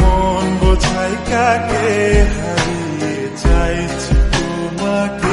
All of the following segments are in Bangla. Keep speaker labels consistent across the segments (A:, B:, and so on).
A: মন বোঝাই কাকে হারিয়ে চাইছি তোমাকে?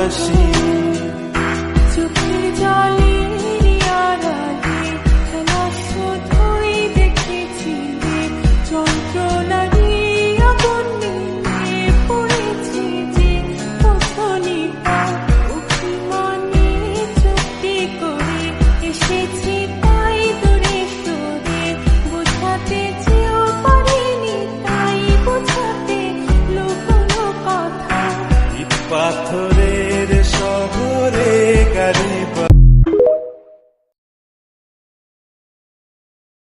A: ভালোবাসি
B: চোখে জলে